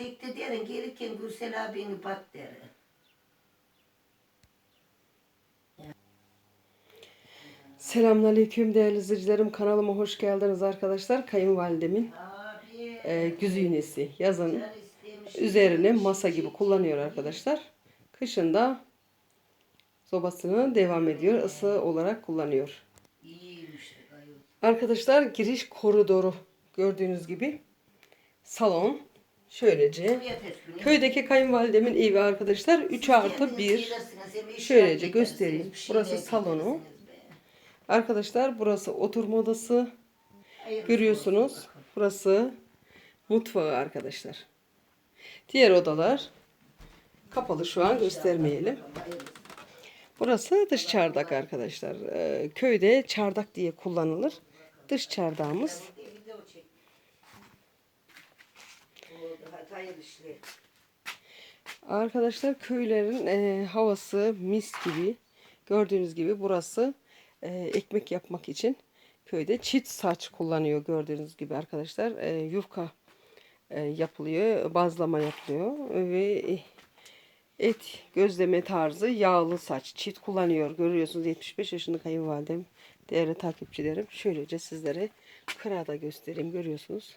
Çekti derin gelirken Gürsel abini bat derin. Selamünaleyküm değerli izleyicilerim. Kanalıma hoş geldiniz arkadaşlar. Kayınvalidemin e, güzünesi yazın sen istemiş. üzerine masa gibi kullanıyor arkadaşlar. Kışında sobasını devam ediyor. ısı olarak kullanıyor. Arkadaşlar giriş koridoru gördüğünüz gibi salon şöylece. Köydeki kayınvalidemin evi arkadaşlar 3 artı 1. Şöylece göstereyim. Burası salonu. Arkadaşlar burası oturma odası. Görüyorsunuz. Burası mutfağı arkadaşlar. Diğer odalar kapalı şu an göstermeyelim. Burası dış çardak arkadaşlar. Ee, köyde çardak diye kullanılır. Dış çardağımız. Arkadaşlar köylerin e, havası mis gibi. Gördüğünüz gibi burası e, ekmek yapmak için köyde çit saç kullanıyor gördüğünüz gibi arkadaşlar. E, yufka e, yapılıyor, bazlama yapılıyor ve et gözleme tarzı yağlı saç çit kullanıyor. Görüyorsunuz 75 yaşında kayınvalidem değerli takipçilerim. Şöylece sizlere kırada göstereyim görüyorsunuz.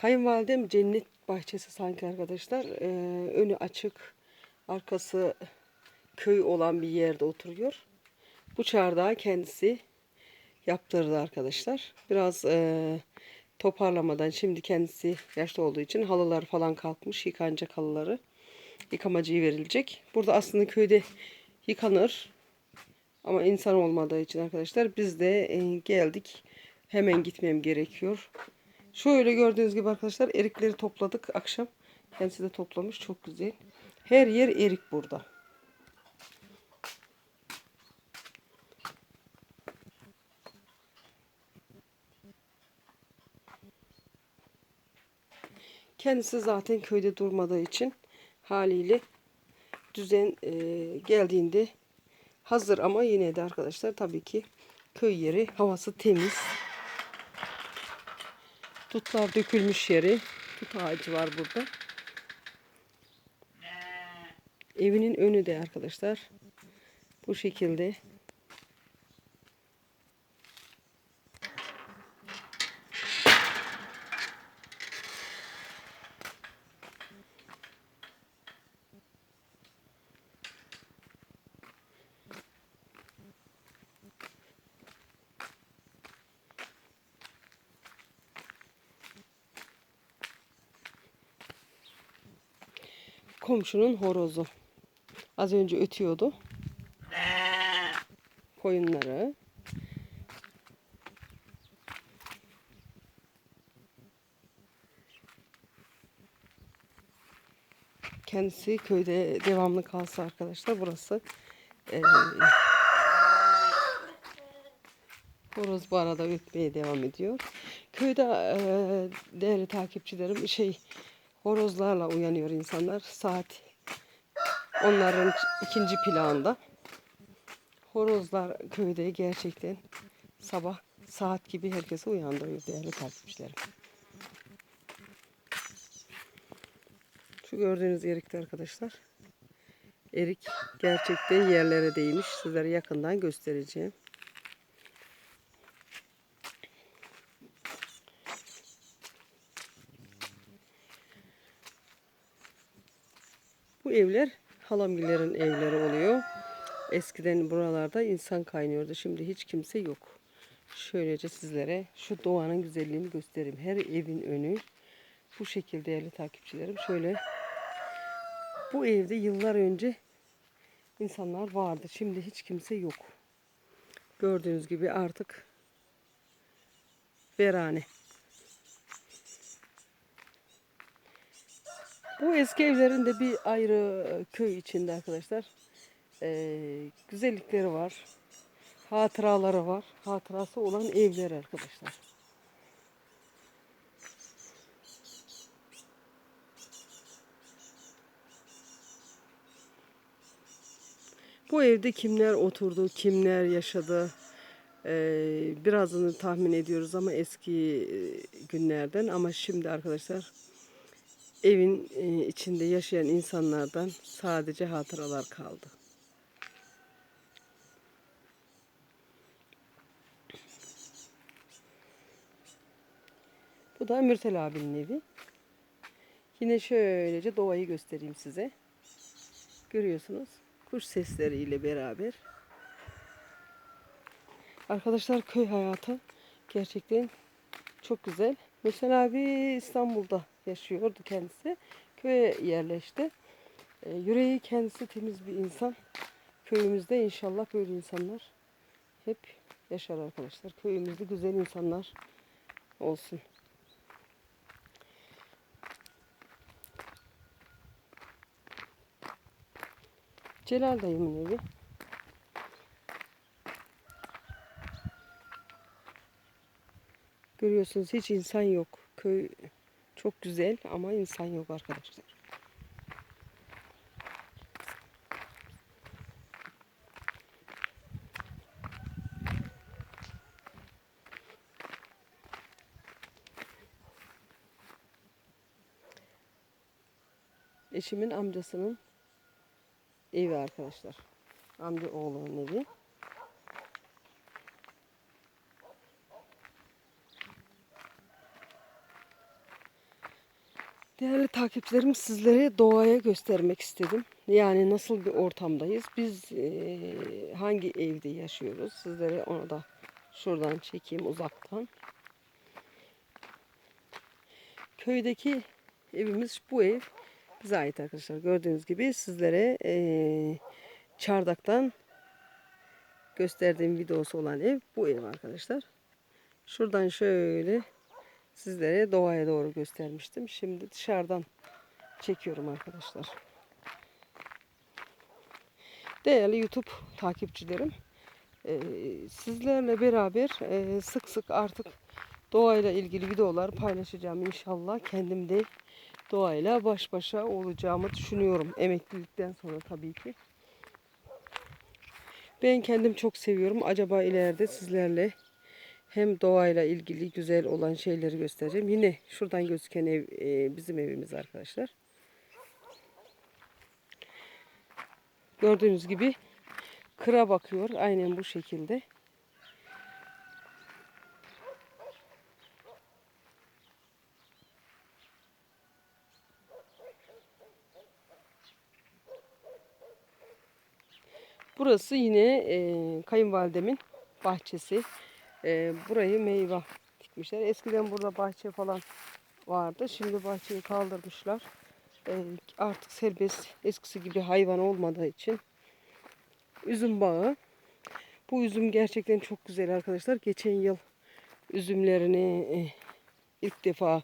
Kayınvalidem cennet bahçesi sanki arkadaşlar. Ee, önü açık, arkası köy olan bir yerde oturuyor. Bu çardağı kendisi yaptırdı arkadaşlar. Biraz e, toparlamadan şimdi kendisi yaşlı olduğu için halılar falan kalkmış. Yıkanacak halıları. Yıkamacıya verilecek. Burada aslında köyde yıkanır. Ama insan olmadığı için arkadaşlar biz de e, geldik. Hemen gitmem gerekiyor. Şöyle gördüğünüz gibi arkadaşlar erikleri topladık akşam. Kendisi de toplamış çok güzel. Her yer erik burada. Kendisi zaten köyde durmadığı için haliyle düzen e, geldiğinde hazır ama yine de arkadaşlar tabii ki köy yeri havası temiz. Tutlar dökülmüş yeri. Tut ağacı var burada. Evinin önü de arkadaşlar. Bu şekilde. Komşunun horozu. Az önce ötüyordu. Koyunları. Kendisi köyde devamlı kalsa arkadaşlar burası eee horoz bu arada ötmeye devam ediyor. Köyde eee değerli takipçilerim şey horozlarla uyanıyor insanlar. Saat onların ikinci planda. Horozlar köyde gerçekten sabah saat gibi herkesi uyandırıyor değerli takipçilerim. Şu gördüğünüz erikte arkadaşlar. Erik gerçekten yerlere değmiş. Sizlere yakından göstereceğim. Bu evler halamgillerin evleri oluyor. Eskiden buralarda insan kaynıyordu. Şimdi hiç kimse yok. Şöylece sizlere şu doğanın güzelliğini göstereyim. Her evin önü bu şekilde değerli takipçilerim. Şöyle bu evde yıllar önce insanlar vardı. Şimdi hiç kimse yok. Gördüğünüz gibi artık verane. Bu eski evlerin de bir ayrı e, köy içinde arkadaşlar. Ee, güzellikleri var. Hatıraları var. Hatırası olan evler arkadaşlar. Bu evde kimler oturdu, kimler yaşadı, Ee, birazını tahmin ediyoruz ama eski e, günlerden ama şimdi arkadaşlar evin e, içinde yaşayan insanlardan sadece hatıralar kaldı. Bu da Mürsel abinin evi. Yine şöylece doğayı göstereyim size. Görüyorsunuz. Kuş sesleriyle beraber. Arkadaşlar köy hayatı gerçekten çok güzel. Mürsel abi İstanbul'da yaşıyordu kendisi. Köye yerleşti. E, yüreği kendisi temiz bir insan. Köyümüzde inşallah böyle insanlar hep yaşar arkadaşlar. Köyümüzde güzel insanlar olsun. Celal dayımın evi. Görüyorsunuz hiç insan yok. Köy çok güzel ama insan yok arkadaşlar. Eşimin amcasının evi arkadaşlar. Amca oğlunun evi. Değerli takipçilerim sizlere doğaya göstermek istedim. Yani nasıl bir ortamdayız. Biz eee, hangi evde yaşıyoruz. Sizlere onu da şuradan çekeyim uzaktan. Köydeki evimiz bu ev bize ait arkadaşlar. Gördüğünüz gibi sizlere eee, çardaktan gösterdiğim videosu olan ev bu ev arkadaşlar. Şuradan şöyle sizlere doğaya doğru göstermiştim. Şimdi dışarıdan çekiyorum arkadaşlar. Değerli YouTube takipçilerim, eee, sizlerle beraber eee, sık sık artık doğayla ilgili videolar paylaşacağım inşallah. Kendim de doğayla baş başa olacağımı düşünüyorum. Emeklilikten sonra tabii ki. Ben kendim çok seviyorum. Acaba ileride sizlerle hem doğayla ilgili güzel olan şeyleri göstereceğim. Yine şuradan gözüken ev e, bizim evimiz arkadaşlar. Gördüğünüz gibi kıra bakıyor. Aynen bu şekilde. Burası yine e, kayınvalidemin bahçesi. E, burayı meyve dikmişler. Eskiden burada bahçe falan vardı. Şimdi bahçeyi kaldırmışlar. E, artık serbest eskisi gibi hayvan olmadığı için üzüm bağı. Bu üzüm gerçekten çok güzel arkadaşlar. Geçen yıl üzümlerini e, ilk defa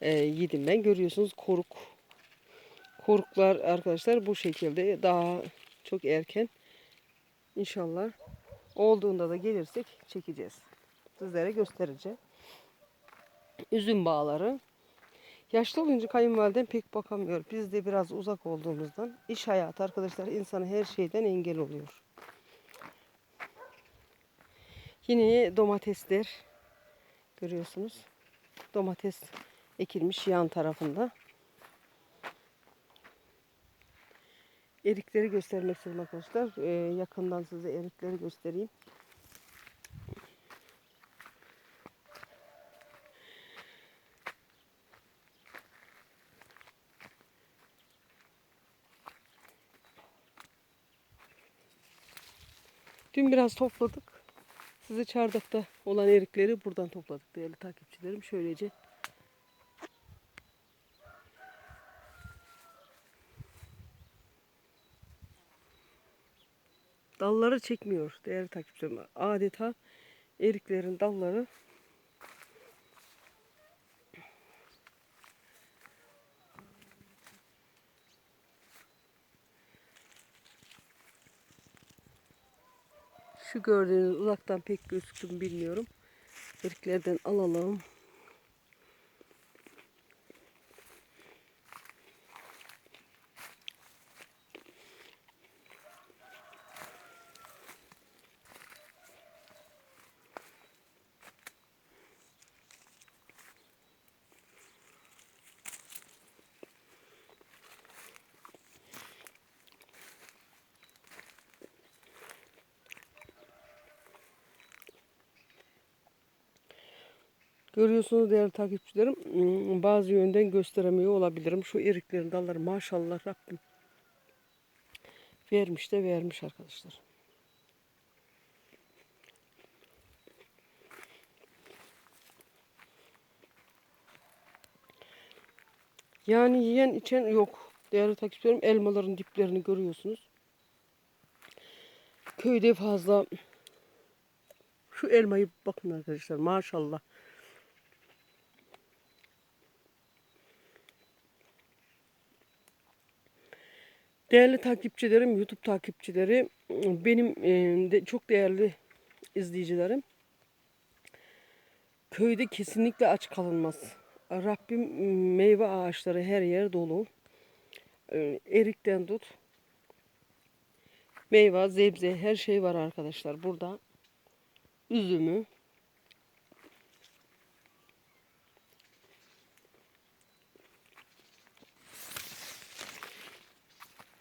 e, yedim ben. Görüyorsunuz koruk. Koruklar arkadaşlar bu şekilde daha çok erken. İnşallah olduğunda da gelirsek çekeceğiz. Sizlere göstereceğim. Üzüm bağları. Yaşlı olunca kayınvalidem pek bakamıyor. Biz de biraz uzak olduğumuzdan iş hayatı arkadaşlar insanı her şeyden engel oluyor. Yine domatesler görüyorsunuz. Domates ekilmiş yan tarafında. Erikleri göstermek istedim arkadaşlar. Ee, yakından size erikleri göstereyim. Dün biraz topladık. Size çardakta olan erikleri buradan topladık değerli takipçilerim. Şöylece dalları çekmiyor değerli takipçilerim. Adeta eriklerin dalları Şu gördüğünüz uzaktan pek gözüktü mü bilmiyorum. Eriklerden alalım. Görüyorsunuz değerli takipçilerim. hmm, Bazı yönden gösteremiyor olabilirim. Şu eriklerin dalları maşallah Rabbim. Vermiş de vermiş arkadaşlar. Yani yiyen içen yok. Değerli takipçilerim elmaların diplerini görüyorsunuz. Köyde fazla şu elmayı bakın arkadaşlar maşallah. Değerli takipçilerim, YouTube takipçileri, benim e, de çok değerli izleyicilerim. Köyde kesinlikle aç kalınmaz. Rabbim meyve ağaçları her yer dolu. E, Erikten tut. Meyve, zebze her şey var arkadaşlar burada. Üzümü.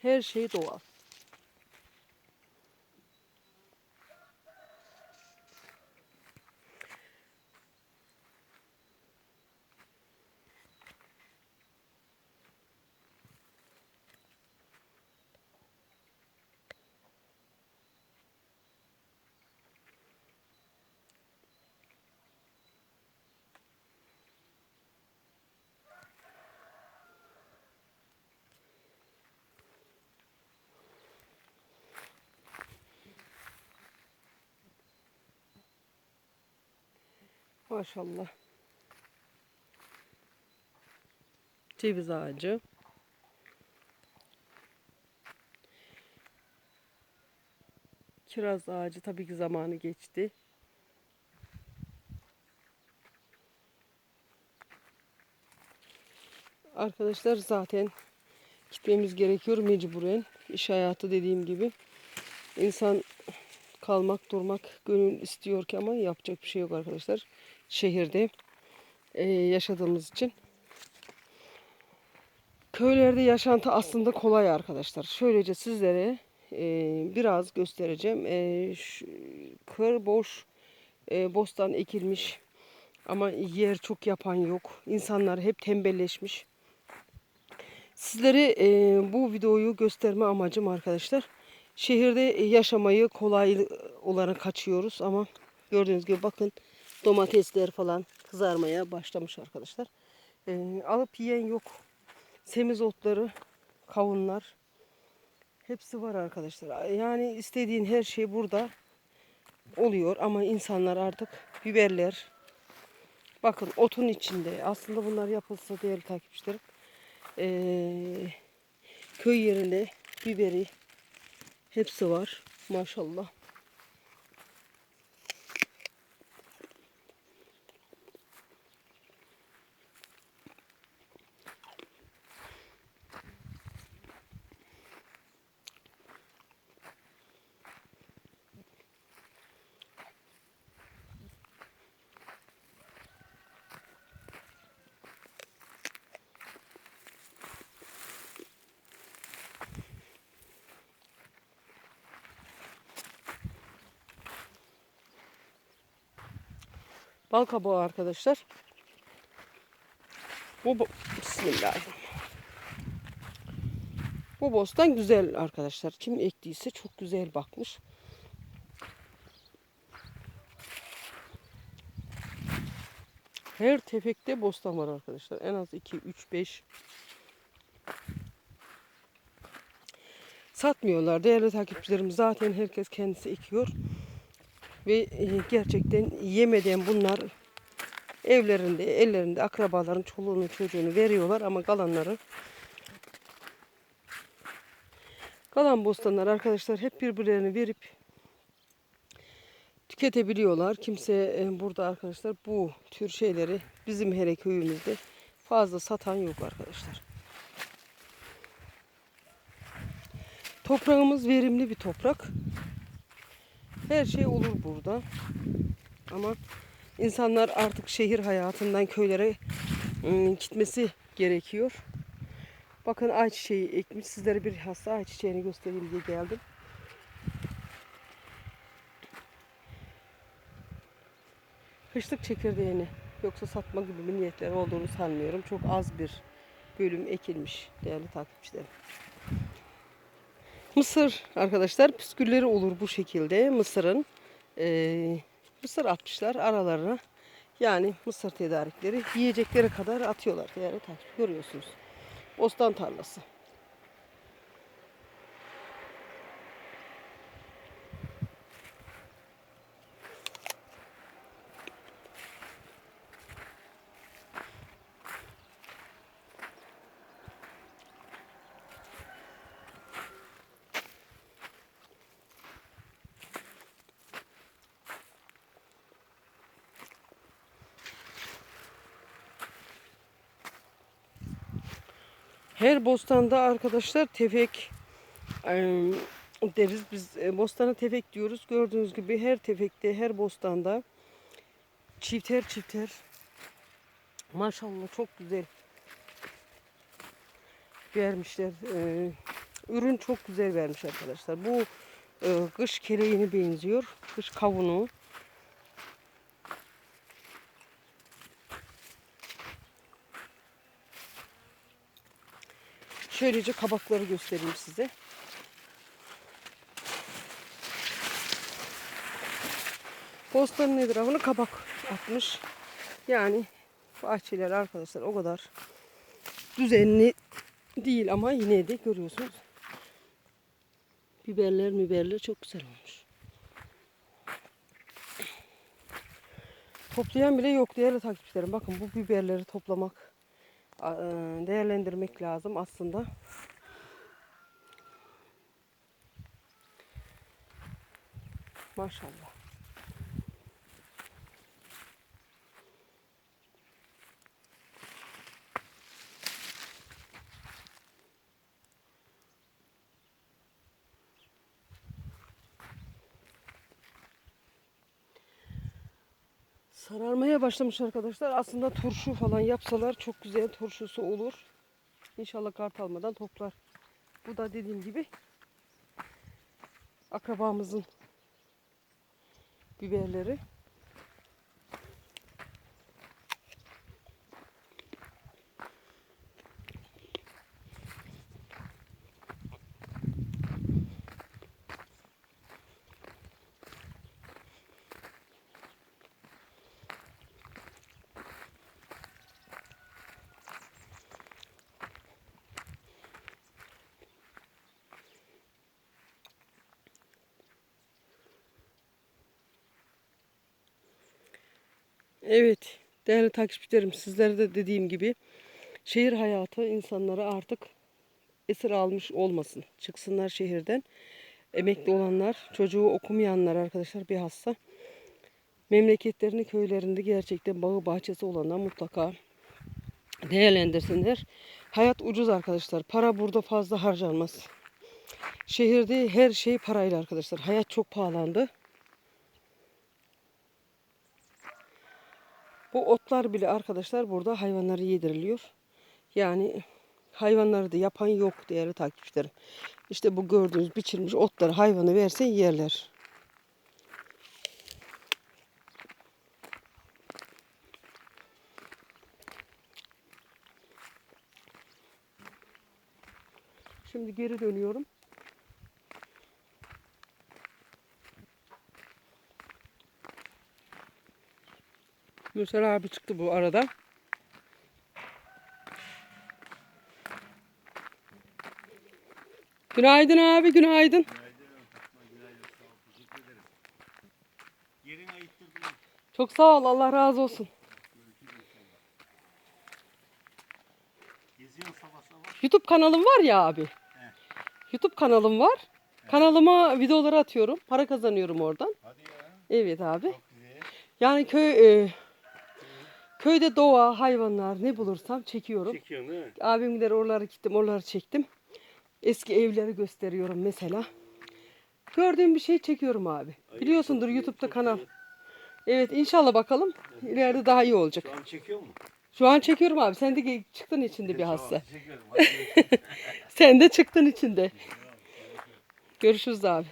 Her şey doğal. Maşallah. Ceviz ağacı. Kiraz ağacı tabii ki zamanı geçti. Arkadaşlar zaten gitmemiz gerekiyor mecburen. İş hayatı dediğim gibi. İnsan kalmak durmak gönül istiyor ki ama yapacak bir şey yok arkadaşlar. Şehirde e, yaşadığımız için. Köylerde yaşantı aslında kolay arkadaşlar. Şöylece sizlere e, biraz göstereceğim. E, şu, kır boş, e, bostan ekilmiş ama yer çok yapan yok. İnsanlar hep tembelleşmiş. Sizlere e, bu videoyu gösterme amacım arkadaşlar. Şehirde yaşamayı kolay olarak kaçıyoruz ama gördüğünüz gibi bakın domatesler falan kızarmaya başlamış arkadaşlar. E, alıp yiyen yok. Semizotları, kavunlar hepsi var arkadaşlar. Yani istediğin her şey burada oluyor ama insanlar artık biberler bakın otun içinde aslında bunlar yapılsa değerli takipçilerim ee, köy yerinde biberi hepsi var maşallah. Bal kabağı arkadaşlar. Bu Bismillahirrahmanirrahim. Bu bostan güzel arkadaşlar. Kim ektiyse çok güzel bakmış. Her tefekte bostan var arkadaşlar. En az 2, 3, 5. Satmıyorlar. Değerli takipçilerim zaten herkes kendisi ekiyor. Ve e, gerçekten yemeden bunlar evlerinde, ellerinde akrabaların çoluğunu çocuğunu veriyorlar ama kalanları kalan bostanlar arkadaşlar hep birbirlerine verip tüketebiliyorlar. Kimse e, burada arkadaşlar bu tür şeyleri bizim hele köyümüzde fazla satan yok arkadaşlar. Toprağımız verimli bir toprak. Her şey olur burada. Ama insanlar artık şehir hayatından köylere ım, gitmesi gerekiyor. Bakın ayçiçeği ekmiş. Sizlere bir hasta ayçiçeğini göstereyim diye geldim. Kışlık çekirdeğini Yoksa satma gibi bir niyetleri olduğunu sanmıyorum. Çok az bir bölüm ekilmiş değerli takipçilerim. Mısır arkadaşlar püskülleri olur bu şekilde. Mısırın eee, mısır atmışlar aralarına. Yani mısır tedarikleri yiyecekleri kadar atıyorlar takip görüyorsunuz. Bostan tarlası. Her bostanda arkadaşlar tefek deriz biz bostana tefek diyoruz. Gördüğünüz gibi her tefekte her bostanda çifter çifter maşallah çok güzel vermişler. Ürün çok güzel vermiş arkadaşlar. Bu kış keleğine benziyor. Kış kavunu. Şöylece kabakları göstereyim size. Postanın etrafına kabak atmış. Yani bahçeler arkadaşlar o kadar düzenli değil ama yine de görüyorsunuz. Biberler biberler çok güzel olmuş. Toplayan bile yok değerli takipçilerim. Bakın bu biberleri toplamak, değerlendirmek lazım aslında. Maşallah. Sararmaya başlamış arkadaşlar. Aslında turşu falan yapsalar çok güzel turşusu olur. İnşallah kart almadan toplar. Bu da dediğim gibi akrabamızın biberleri. Evet, değerli takipçilerim, sizlere de dediğim gibi şehir hayatı insanlara artık esir almış olmasın. Çıksınlar şehirden. Emekli olanlar, çocuğu okumayanlar arkadaşlar bir hasta. Memleketlerini, köylerinde gerçekten bağı bahçesi olanlar mutlaka değerlendirsinler. Hayat ucuz arkadaşlar. Para burada fazla harcanmaz. Şehirde her şey parayla arkadaşlar. Hayat çok pahalandı. Bu otlar bile arkadaşlar burada hayvanlara yediriliyor. Yani hayvanları da yapan yok değerli takipçilerim. İşte bu gördüğünüz biçilmiş otları hayvanı verse yerler. Şimdi geri dönüyorum. Mürsel abi çıktı bu arada. Günaydın abi, günaydın. Ayıttırdım. Çok sağ ol, Allah razı olsun. Geziyorsun sabah sabah. YouTube kanalım var ya abi. YouTube kanalım var. Kanalıma videoları atıyorum. Para kazanıyorum oradan. Hadi ya. Evet abi. Yani köy e, köyde doğa, hayvanlar ne bulursam çekiyorum. Çekiyorsun değil mi? Abimler oraları gittim, oraları çektim. Eski evleri gösteriyorum mesela. Gördüğüm bir şey çekiyorum abi. Ay, Biliyorsundur çok iyi, YouTube'da çok kanal. iyi. Evet inşallah bakalım. İleride daha iyi olacak. Şu an çekiyor mu? Şu an çekiyorum abi. Sen de ge- çıktın içinde bir hassa. Çekiyorum. Hadi. Sen de çıktın içinde. Görüşürüz abi.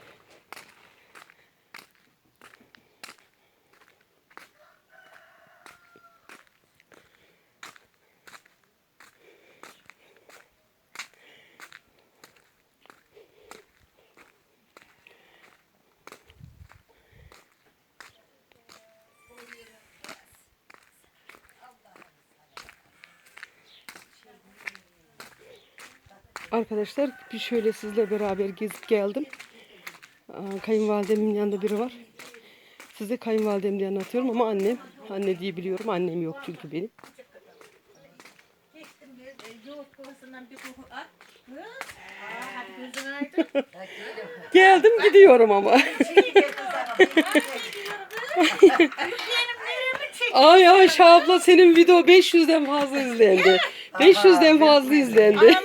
Arkadaşlar bir şöyle sizle beraber gezip geldim. Kayınvalidemin yanında biri var. Size kayınvalidem diye anlatıyorum ama annem, anne diye biliyorum. Annem yok çünkü benim. Geldim gidiyorum ama. Ay Ayşe abla senin video 500'den fazla izlendi. 500'den fazla izlendi.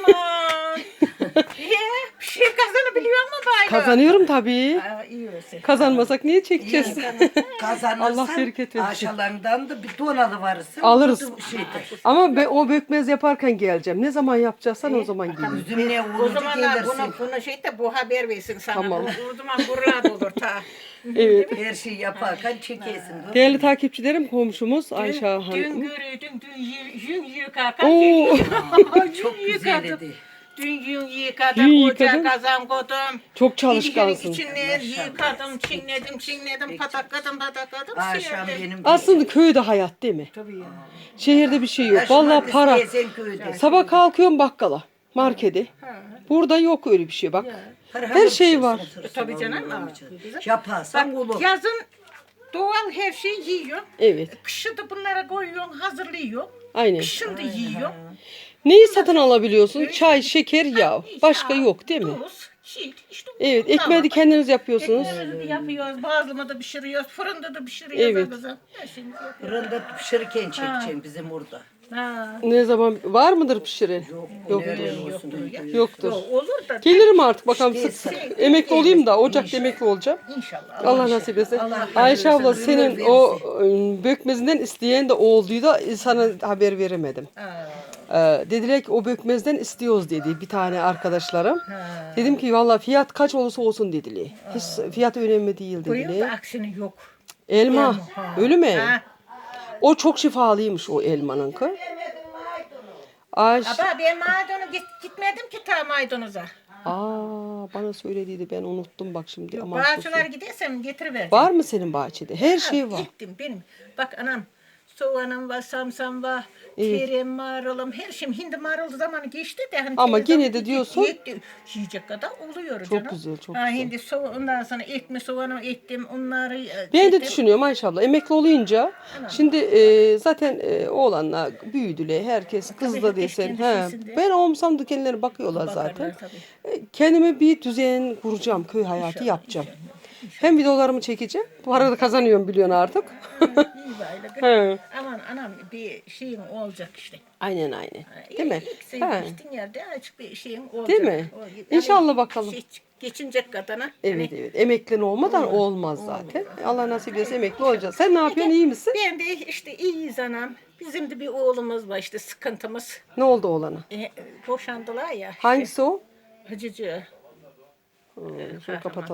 Bir şey kazanabiliyor mu bayram? Kazanıyorum tabii. Aa, iyi olsun. Kazanmasak niye çekeceğiz? Kazanırsan Allah bereket versin. aşağılarından da bir don alıvarsın. Alırız. Şeydir. Ama be, o bökmez yaparken geleceğim. Ne zaman yapacaksan o zaman gelin. Üzüm ne O olunca zaman gelirsin. bunu, bunu şey de bu haber versin sana. Tamam. O, o zaman buralar olur ta. Evet. Her şeyi yaparken çekesin. dur. Değerli takipçilerim komşumuz Ayşe Dün Hanım. görüydüm, dün yü- yün yıkarken Oo. geliyor. Çok güzel yıkadım. idi. Dün yün yıkadım, ocağa yıkadın. kazan koydum. Çok çalışkansın. İçini yıkadım, çinledim, çinledim, patakladım, patakladım, Akşam benim Aslında köyde hayat değil mi? Tabii ya. Şehirde bir şey yok. Vallahi para. köyde. Sabah kalkıyorum bakkala, markete. Burada yok öyle bir şey bak. Her şey var. Tabii canım. Aa, Yaparsan Bak olur. yazın doğal her şeyi yiyor. Evet, Kışı da bunlara koyuyorsun, hazırlıyor. aynen. Kışın da yiyor. Neyi satın alabiliyorsun? Çay, şeker, yağ. Başka yok değil mi? Tuz, işte Evet, bunlar ekmeği de var. kendiniz yapıyorsunuz. Ekmeğimizi de yapıyoruz, bazlama da pişiriyoruz, fırında da pişiriyoruz. Evet. kızım. Her şeyimizi yapıyoruz. Fırında pişirirken çekeceğim bizim orada. Ha. Ne zaman var mıdır pişiren? Yoktur. Olsun diye. Yoktur. Yok, olur da Gelirim artık bakalım sık İşte sık. Emekli olayım da Ocak'ta emekli olacağım. inşallah. Allah nasip etsin. Allah Ayşe hayırlı abla olsun, senin ömür o ıı, bökmezinden isteyen de olduydu da sana haber veremedim. Ha. Ee, dediler ki o bökmezden istiyoruz dedi bir tane arkadaşlarım. Dedim ki valla fiyat kaç olursa olsun dediler. Hiç fiyat önemli değil Koyun da dediler. aksini yok. Elma mi? Ha. O çok şifalıymış o elmanın kı. Ayşe, Ama ben maydanoz git, gitmedim ki ta maydanoza. aa bana söylediydi ben unuttum bak şimdi. Aman Bahçeler sus. gidersem getiriver. Var mı senin bahçede? Her şey var. Gittim benim. Bak anam soğanım var, samsam var, Evet. kerem marulum, her şeyim. Hindi marul zamanı geçti de. Hani Ama teyzem gene de yiyecek- diyorsun- yiyecek- Yiyecek kadar oluyor canım. güzel, çok ha, güzel. Hindi soğan, ondan sonra ekme soğanı ektim, onları e, Ben de ektim. düşünüyorum Ayşe abla emekli olunca şimdi e, zaten e, oğlanlar büyüdüler herkes kız da desen. kendi He, şeysinde. ben olmsam da kendileri bakıyorlar Bakarlar zaten. tabii. E, Kendime bir düzen kuracağım köy hayatı yapacağım. Hem videolarımı çekeceğim. Bu arada kazanıyorum biliyorsun artık. He. Aman anam bir şeyin olacak işte. Aynen aynen. Değil mi? İlk He. sevdiğin yerde açık bir şeyin olacak. Değil mi? O- İnşallah bakalım. Şey, geçinecek kadına. Evet evet. Emeklin olmadan olmaz zaten. Allah nasip etse emekli olacağız. Sen ne yapıyorsun? iyi misin? Ben de işte iyiyiz anam. Bizim de bir oğlumuz var işte sıkıntımız. Ne oldu oğlana? E, boşandılar ya. Hangisi o? Hacıcı. Şunu kapatalım.